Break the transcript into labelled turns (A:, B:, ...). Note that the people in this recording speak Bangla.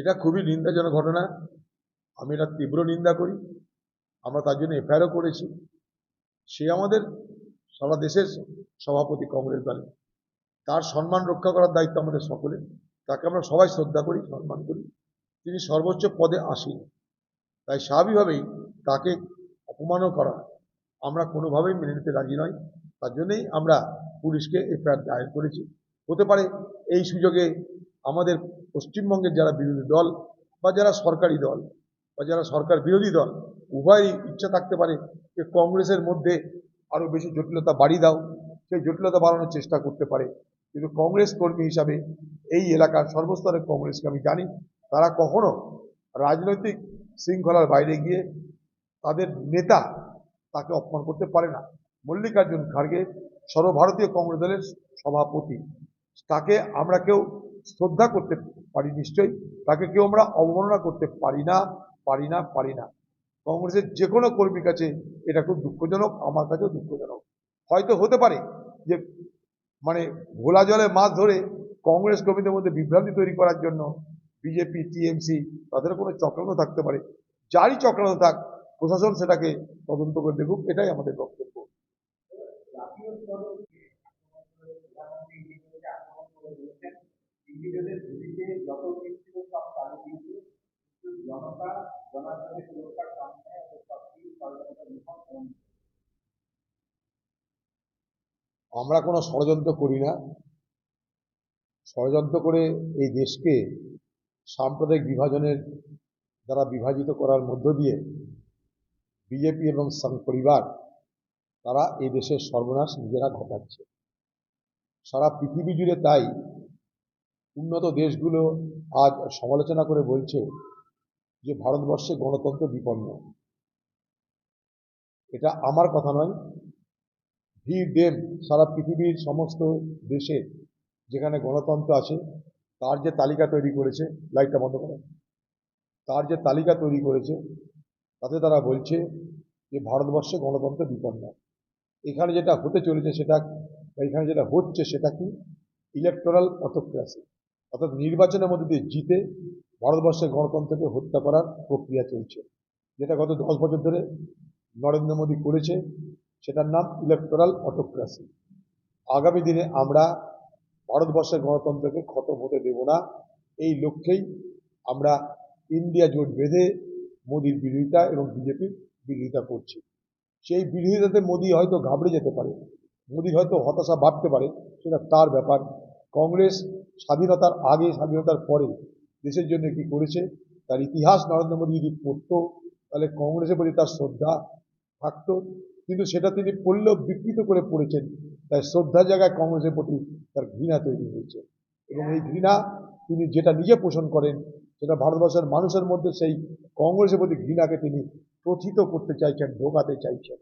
A: এটা খুবই নিন্দাজনক ঘটনা। আমি এটা তীব্র নিন্দা করি। আমরা তার জন্য এফআইআরও করেছি। সে আমাদের সারা দেশের সভাপতি কংগ্রেস দলে তার সম্মান রক্ষা করার দায়িত্ব আমাদের সকলে তাকে আমরা সবাই শ্রদ্ধা করি, সম্মান করি। তিনি সর্বোচ্চ পদে আসীন। তাই স্বাভাবিকভাবেই তাকে অপমানও করা আমরা কোনোভাবেই মেনে নিতে রাজি নয় তার জন্যই আমরা পুলিশকে এফআইআর দায়ের করেছি। হতে পারে এই সুযোগে আমাদের পশ্চিমবঙ্গের যারা বিরোধী দল বা যারা সরকারি দল বা যারা সরকার বিরোধী দল উভয়ই ইচ্ছা থাকতে পারে যে কংগ্রেসের মধ্যে আরও বেশি জটিলতা বাড়িয়ে দাও। সেই জটিলতা বাড়ানোর চেষ্টা করতে পারে। কিন্তু কংগ্রেস কর্মী হিসাবে এই এলাকার সর্বস্তরের কংগ্রেসকে আমি জানি, তারা কখনো রাজনৈতিক শৃঙ্খলার বাইরে গিয়ে তাদের নেতা তাকে অপমান করতে পারে না। মল্লিকার্জুন খার্গে সর্বভারতীয় কংগ্রেস দলের সভাপতি। তাকে আমরা কেউ শ্রদ্ধা করতে পারি নিশ্চয়ই। তাকে কেউ আমরা অবমাননা করতে পারি না পারি না পারি না। কংগ্রেসের যে কোনো কর্মীর কাছে এটা খুব দুঃখজনক, আমার কাছেও দুঃখজনক। হয়তো হতে পারে যে মানে ভোলা জলে মাছ ধরে কংগ্রেস কর্মীদের মধ্যে বিভ্রান্তি তৈরি করার জন্য বিজেপি, টিএমসি তাদের কোনো চক্রান্ত থাকতে পারে। যারই চক্রান্ত থাক, প্রশাসন সেটাকে তদন্ত করে দেখুক, এটাই আমাদের বক্তব্য।
B: ঝুঁকিতে যত সব চালু দিয়েছে জনতা জনার্দনের সুরক্ষার সামনে
A: আমরা কোনো ষড়যন্ত্র করি না। ষড়যন্ত্র করে এই দেশকে সাম্প্রদায়িক বিভাজনের দ্বারা বিভাজিত করার মধ্য দিয়ে বিজেপি এবং সংঘ পরিবার তারা এই দেশের সর্বনাশ নিজেরা ঘটাচ্ছে। সারা পৃথিবী জুড়ে তাই উন্নত দেশগুলো আজ সমালোচনা করে বলছে যে ভারতবর্ষে গণতন্ত্র বিপন্ন। এটা আমার কথা নয়। ভি দেম সারা পৃথিবীর সমস্ত দেশে যেখানে গণতন্ত্র আছে, তার যে তালিকা তৈরি করেছে, লাইটটা বন্ধ করে। তার যে তালিকা তৈরি করেছে, তাতে তারা বলছে যে ভারতবর্ষে গণতন্ত্র বিপন্ন। এখানে যেটা হতে চলেছে সেটা এখানে যেটা হচ্ছে সেটা কি? ইলেকটোরাল অটোক্রাসি অর্থাৎ নির্বাচনের মধ্যে দিয়ে জিতে ভারতবর্ষের গণতন্ত্রকে হত্যা করার প্রক্রিয়া চলছে। যেটা গত দশ বছর ধরে নরেন্দ্র মোদী করেছে, সেটার নাম ইলেকটোরাল অটোক্রাসি আগামী দিনে আমরা ভারতবর্ষের গণতন্ত্রকে খতম হতে দেব না। এই লক্ষ্যেই আমরা ইন্ডিয়া জোট বেঁধে মোদির বিরোধিতা এবং বিজেপির বিরোধিতা করছি। সেই বিরোধিতাতে মোদি হয়তো ঘাবড়ে যেতে পারে মোদির হয়তো হতাশা বাড়তে পারে, সেটা তার ব্যাপার। কংগ্রেস স্বাধীনতার আগে, স্বাধীনতার পরে দেশের জন্য কি করেছে? তার ইতিহাস নরেন্দ্র মোদী যদি পড়তো, তাহলে কংগ্রেসের প্রতি তার শ্রদ্ধা থাকতো। কিন্তু সেটা তিনি পড়লেও বিকৃত করে পড়েছেন। তাই শ্রদ্ধার জায়গায় কংগ্রেসের প্রতি তার ঘৃণা তৈরি হয়েছে। এবং এই ঘৃণা তিনি যেটা নিজে পোষণ করেন, সেটা ভারতবর্ষের মানুষের মধ্যে সেই কংগ্রেসের প্রতি ঘৃণাকে তিনি প্রথিত করতে চাইছেন ঢোকাতে চাইছেন।